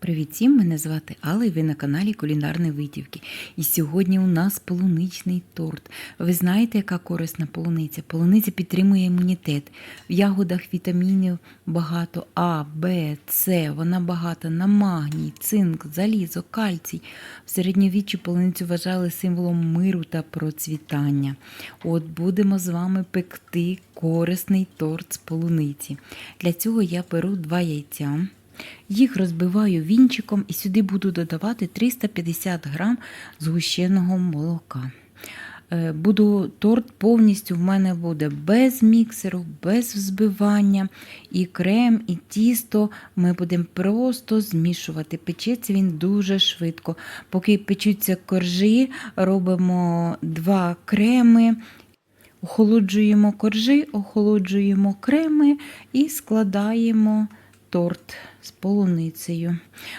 Привіт всім! Мене звати Алла і ви на каналі Кулінарні Витівки. І сьогодні у нас полуничний торт. Ви знаєте, яка корисна полуниця? Полуниця підтримує імунітет. В ягодах вітамінів багато А, Б, С. Вона багата на магній, цинк, залізо, кальцій. В середньовіччі полуницю вважали символом миру та процвітання. От будемо з вами пекти корисний торт з полуниці. Для цього я беру два яйця. Їх розбиваю вінчиком і сюди буду додавати 350 грам згущеного молока. Е, Буду торт повністю в мене буде без міксеру, без взбивання. І крем, і тісто ми будемо просто змішувати. Печеться він дуже швидко. Поки печуться коржі, робимо два креми. Охолоджуємо коржі, охолоджуємо креми і складаємо торт з полуницею.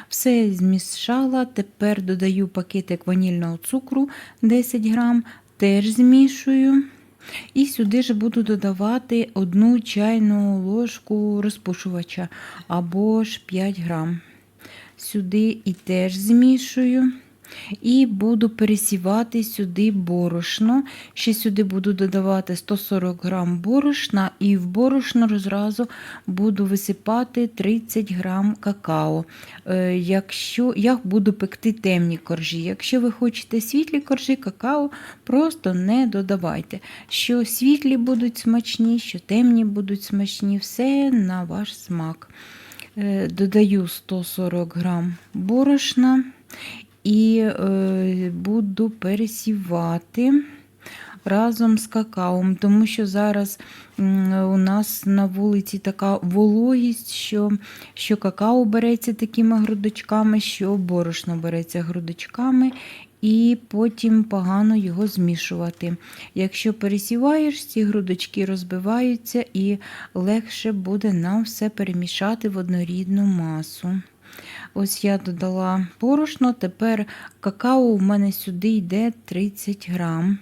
Все змішала, тепер додаю пакетик ванільного цукру 10 грам, теж змішую. І сюди ж буду додавати одну чайну ложку розпушувача або ж 5 грам. Сюди і теж змішую. І буду пересівати сюди борошно. Ще сюди буду додавати 140 грам борошна, і в борошно зразу буду висипати 30 грам какао. Е, Якщо я буду пекти темні коржі. Якщо ви хочете світлі коржі, какао просто не додавайте. Що світлі будуть смачні, що темні будуть смачні, все на ваш смак. Е, Додаю 140 грам борошна і е, буду пересівати разом з какаом, тому що зараз у нас на вулиці така вологість, що, що какао береться такими грудочками, що борошно береться грудочками. І потім погано його змішувати. Якщо пересіваєш, ці грудочки розбиваються і легше буде нам все перемішати в однорідну масу. Ось я додала борошно, тепер какао у мене сюди йде 30 грам.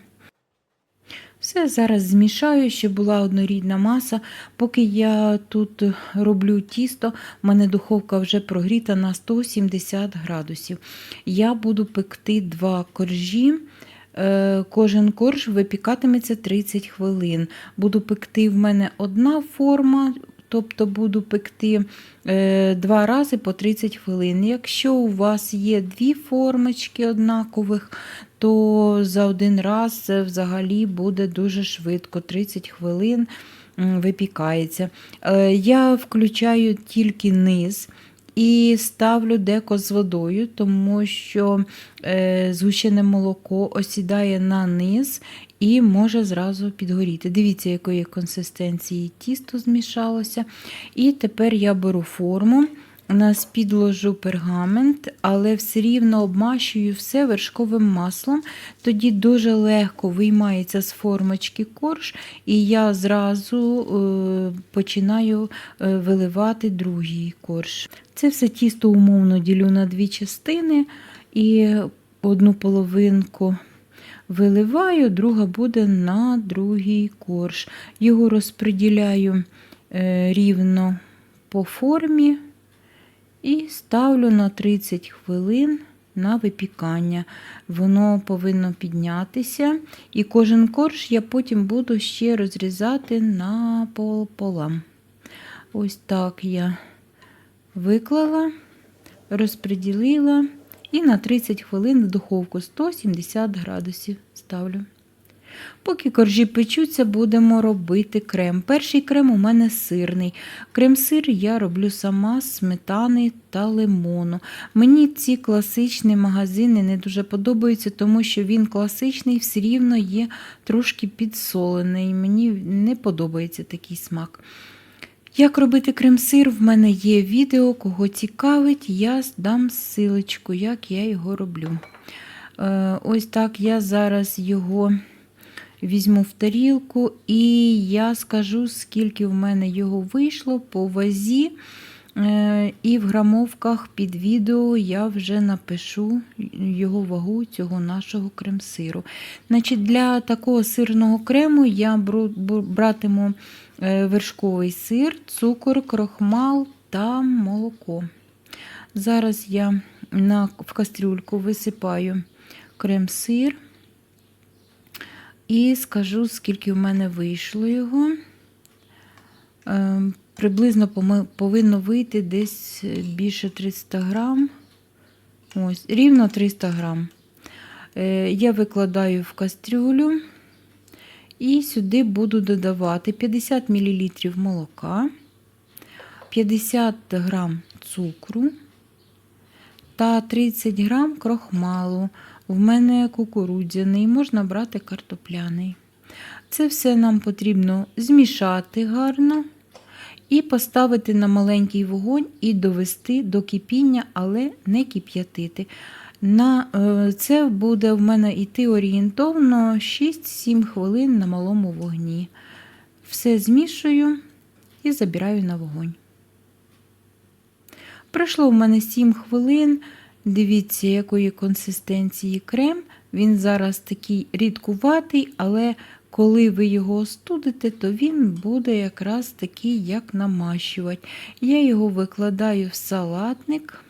Все зараз змішаю, щоб була однорідна маса. Поки я тут роблю тісто, в мене духовка вже прогріта на 170 градусів. Я буду пекти два коржі. Е, Кожен корж випікатиметься 30 хвилин. Буду пекти в мене одна форма, тобто буду пекти е, два рази по 30 хвилин. Якщо у вас є дві формочки однакових, то за один раз взагалі буде дуже швидко, 30 хвилин випікається. Е, Я включаю тільки низ. І ставлю деко з водою, тому що е, згущене молоко осідає на низ і може зразу підгоріти. Дивіться, якої консистенції тісто змішалося. І тепер я беру форму, нас підложу пергамент, але все рівно обмащую все вершковим маслом. Тоді дуже легко виймається з формочки корж, і я зразу е, починаю е, виливати другий корж. Це все тісто умовно ділю на дві частини і одну половинку виливаю, друга буде на другий корж. Його розподіляю е, рівно по формі і ставлю на 30 хвилин на випікання. Воно повинно піднятися, і кожен корж я потім буду ще розрізати на пополам. Ось так я виклала, розподілила і на 30 хвилин в духовку 170 градусів ставлю. Поки коржі печуться, будемо робити крем. Перший крем у мене сирний. Крем-сир я роблю сама з сметани та лимону. Мені ці класичні магазини не дуже подобаються, тому що він класичний, все рівно є трошки підсолений. Мені не подобається такий смак. Як робити крем-сир, в мене є відео, кого цікавить, я дам силочку, як я його роблю. Е, Ось так я зараз його візьму в тарілку і я скажу, скільки в мене його вийшло по вазі. Е, І в грамовках під відео я вже напишу його вагу цього нашого крем-сиру. Значить, Для такого сирного крему я братиму е, вершковий сир, цукор, крохмал та молоко. Зараз я на, в кастрюльку висипаю крем-сир і скажу, скільки в мене вийшло його. Е, Приблизно повинно вийти десь більше 300 грам. Ось, рівно 300 грам. Е, Я викладаю в кастрюлю і сюди буду додавати 50 мл молока, 50 грам цукру та 30 грам крохмалу. В мене кукурудзяний, можна брати картопляний. Це все нам потрібно змішати гарно і поставити на маленький вогонь і довести до кипіння, але не кип'ятити. На, е, Це буде в мене йти орієнтовно 6-7 хвилин на малому вогні. Все змішую і забираю на вогонь. Пройшло в мене 7 хвилин. Дивіться, якої консистенції крем. Він зараз такий рідкуватий, але коли ви його остудите, то він буде якраз такий, як намащувати. Я його викладаю в салатник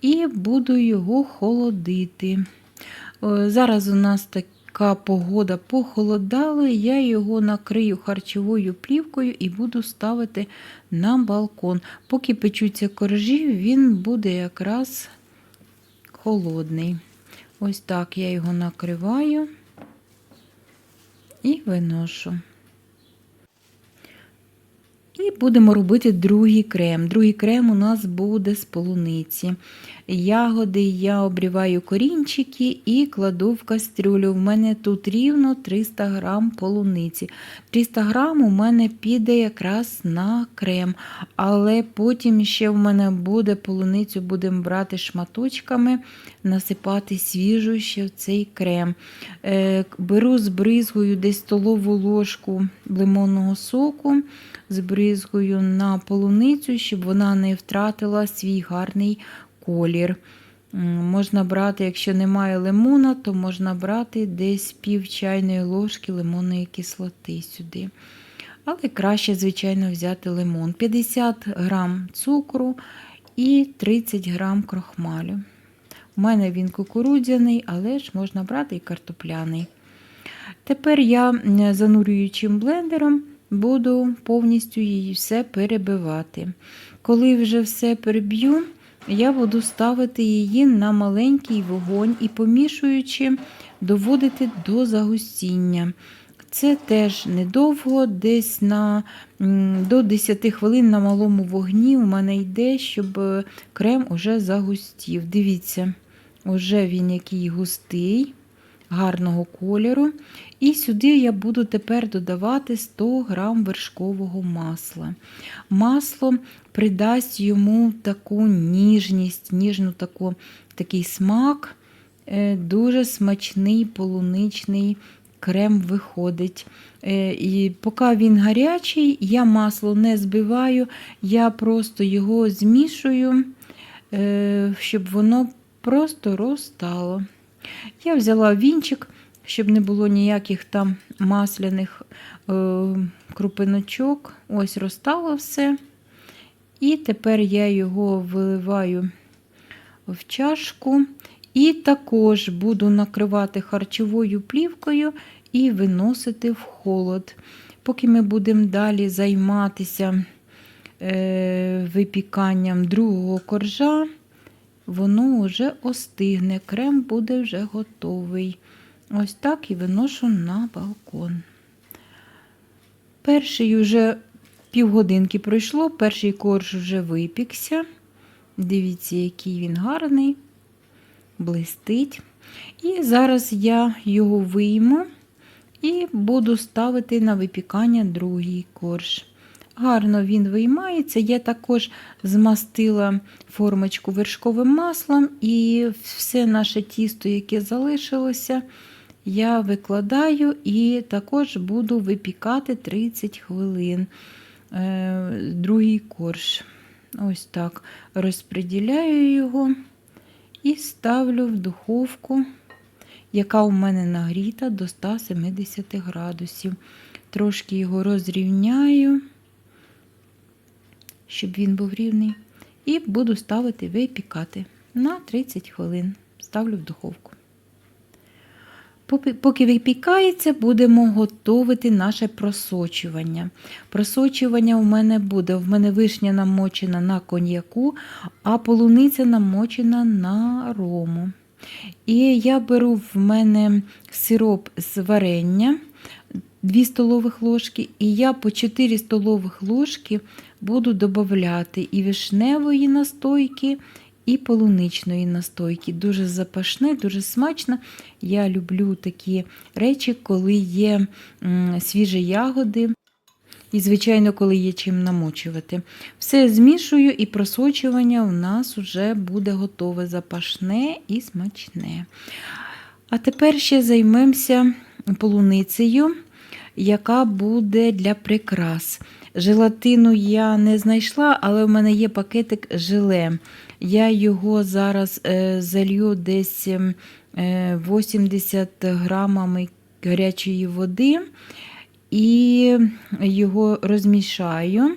і буду його холодити. Зараз у нас така погода похолодала, я його накрию харчовою плівкою і буду ставити на балкон. Поки печуться коржі, він буде якраз холодний. Ось так я його накриваю і виношу. І будемо робити другий крем. Другий крем у нас буде з полуниці. Ягоди я обріваю корінчики і кладу в кастрюлю. В мене тут рівно 300 грам полуниці. 300 грам у мене піде якраз на крем. Але потім ще в мене буде полуницю, будемо брати шматочками, насипати свіжу ще в цей крем. Е, Беру збризгую десь столову ложку лимонного соку, збризгую на полуницю, щоб вона не втратила свій гарний колір. Можна брати, якщо немає лимона, то можна брати десь пів чайної ложки лимонної кислоти сюди. Але краще, звичайно, взяти лимон. 50 грам цукру і 30 грам крохмалю. У мене він кукурудзяний, але ж можна брати і картопляний. Тепер я занурюючим блендером буду повністю її все перебивати. Коли вже все переб'ю, я буду ставити її на маленький вогонь і помішуючи, доводити до загустіння. Це теж недовго, десь на, до 10 хвилин на малому вогні у мене йде, щоб е, крем уже загустів. Дивіться, уже він який густий, гарного кольору. І сюди я буду тепер додавати 100 грам вершкового масла. Масло придасть йому таку ніжність, ніжну таку, такий смак, Е, дуже смачний полуничний крем виходить. Е, І поки він гарячий, я масло не збиваю, я просто його змішую, е, щоб воно просто розтало. Я взяла вінчик, щоб не було ніяких там масляних е, крупиночок. Ось розтало все. І тепер я його виливаю в чашку. І також буду накривати харчовою плівкою і виносити в холод. Поки ми будемо далі займатися е, випіканням другого коржа, воно вже остигне, крем буде вже готовий. Ось так і виношу на балкон. Перший вже півгодинки пройшло, перший корж вже випікся. Дивіться, який він гарний, блистить. І зараз я його вийму і буду ставити на випікання другий корж. Гарно він виймається. Я також змастила формочку вершковим маслом, і все наше тісто, яке залишилося, я викладаю і також буду випікати 30 хвилин. Е, Другий корж. Ось так розподіляю його і ставлю в духовку, яка у мене нагріта до 170 градусів. Трошки його розрівняю, щоб він був рівний. і буду ставити випікати на 30 хвилин. Ставлю в духовку. Поки випікається, будемо готувати наше просочування. Просочування у мене буде. В мене вишня намочена на коньяку, а полуниця намочена на рому. І я беру в мене сироп з варення 2 столових ложки, і я по 4 столових ложки буду додати і вишневої настойки, і полуничної настойки. Дуже запашне, дуже смачно. Я люблю такі речі, коли є свіжі ягоди. І, звичайно, коли є чим намочувати. Все змішую, і просочування у нас вже буде готове запашне і смачне. А тепер ще займемося полуницею, яка буде для прикрас. Желатину я не знайшла, але в мене є пакетик желе. Я його зараз е, залью десь е, 80 грамами гарячої води і його розмішаю.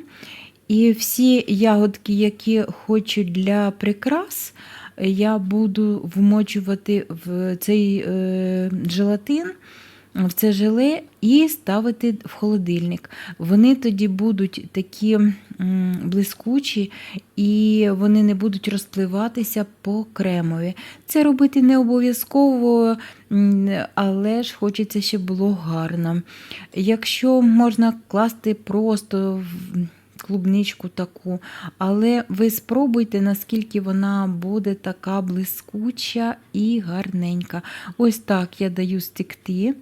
І всі ягодки, які хочу для прикрас, я буду вмочувати в цей е, желатин, в це желе і ставити в холодильник. Вони тоді будуть такі блискучі і вони не будуть розпливатися по кремові. Це робити не обов'язково, але ж хочеться, щоб було гарно. Якщо можна класти просто в клубничку таку, але ви спробуйте, наскільки вона буде така блискуча і гарненька. Ось так я даю стекти.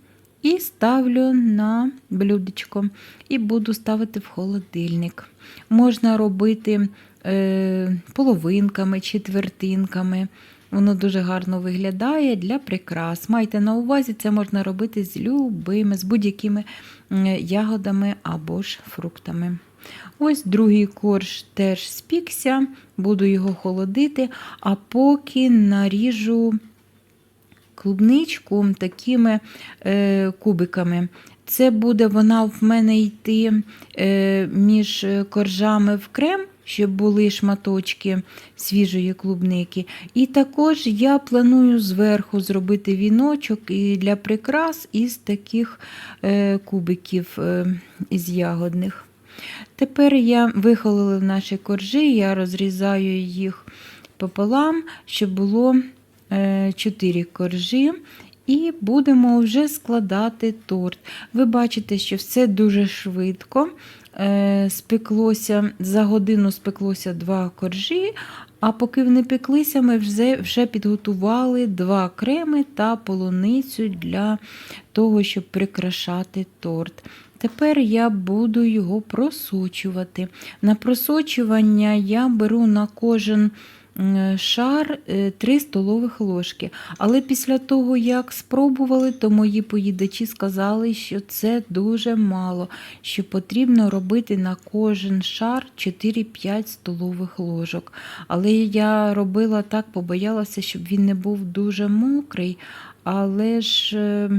І ставлю на блюдечко і буду ставити в холодильник. Можна робити е, половинками, четвертинками. Воно дуже гарно виглядає для прикрас. Майте на увазі, це можна робити з любими, з будь-якими ягодами або ж фруктами. Ось другий корж теж спікся, буду його холодити, а поки наріжу клубничку такими е, кубиками. Це буде вона в мене йти е, між коржами в крем, щоб були шматочки свіжої клубники. І також я планую зверху зробити віночок і для прикрас із таких е, кубиків е, із ягодних. Тепер я вихолила наші коржі, я розрізаю їх пополам, щоб було 4 коржі. І будемо вже складати торт. Ви бачите, що все дуже швидко. Е, Спеклося, за годину спеклося два коржі, а поки вони пеклися, ми вже, вже підготували два креми та полуницю для того, щоб прикрашати торт. Тепер я буду його просочувати. На просочування я беру на кожен шар 3 столових ложки. Але після того, як спробували, то мої поїдачі сказали, що це дуже мало, що потрібно робити на кожен шар 4-5 столових ложок. Але я робила так, побоялася, щоб він не був дуже мокрий, але ж.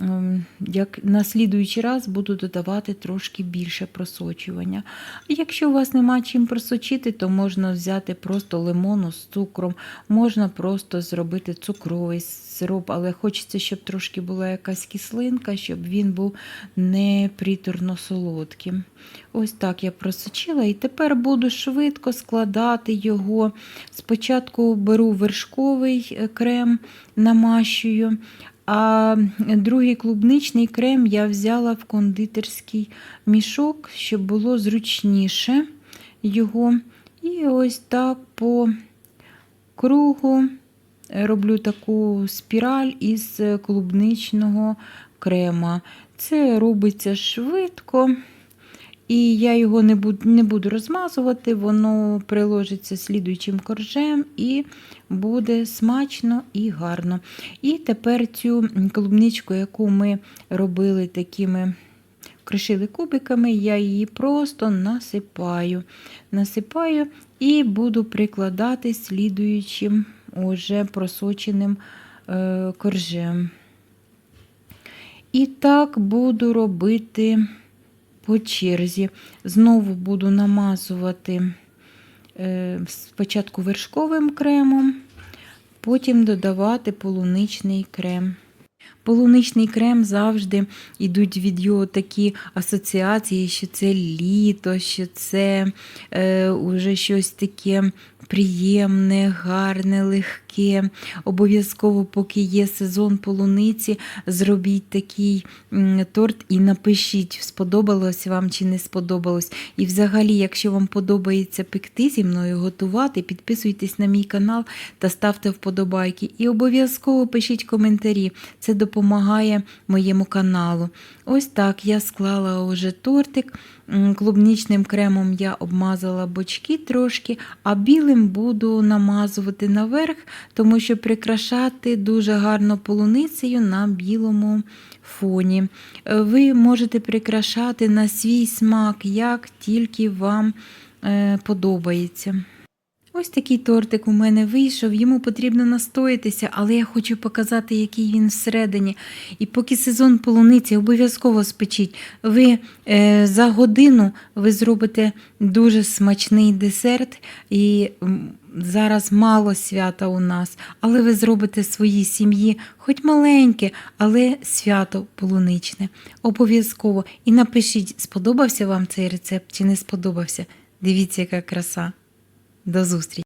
Ем, як на слідуючий раз буду додавати трошки більше просочування. Якщо у вас нема чим просочити, то можна взяти просто лимону з цукром, можна просто зробити цукровий сироп, але хочеться, щоб трошки була якась кислинка, щоб він був не приторно солодким. Ось так я просочила, і тепер буду швидко складати його. Спочатку беру вершковий е, крем, намащую. А другий клубничний крем я взяла в кондитерський мішок, щоб було зручніше його. І ось так по кругу роблю таку спіраль із клубничного крема. Це робиться швидко. І я його не буду не буду розмазувати, воно приложиться слідуючим коржем і буде смачно і гарно. І тепер цю клубничку, яку ми робили такими, кришили кубиками, я її просто насипаю. Насипаю і буду прикладати слідуючим уже просоченим е, коржем. І так буду робити по черзі. Знову буду намазувати е, спочатку вершковим кремом, потім додавати полуничний крем. Полуничний крем завжди йдуть від його такі асоціації, що це літо, що це е, уже щось таке приємне, гарне, легке. Обов'язково, поки є сезон полуниці, зробіть такий торт і напишіть, сподобалось вам чи не сподобалось. І взагалі, якщо вам подобається пекти зі мною готувати, підписуйтесь на мій канал та ставте вподобайки. І обов'язково пишіть коментарі. Це допомагає моєму каналу. Ось так я склала уже тортик. Клубнічним кремом я обмазала бочки трошки, а білим буду намазувати наверх, тому що прикрашати дуже гарно полуницею на білому фоні. Е, Ви можете прикрашати на свій смак, як тільки вам е, подобається. Ось такий тортик у мене вийшов. Йому потрібно настоїтися, але я хочу показати, який він всередині. І поки сезон полуниці, обов'язково спечіть. Ви е, за годину ви зробите дуже смачний десерт. І зараз мало свята у нас, але ви зробите своїй сім'ї, хоч маленьке, але свято полуничне. Обов'язково. І напишіть, сподобався вам цей рецепт чи не сподобався. Дивіться, яка краса. До зустрічі!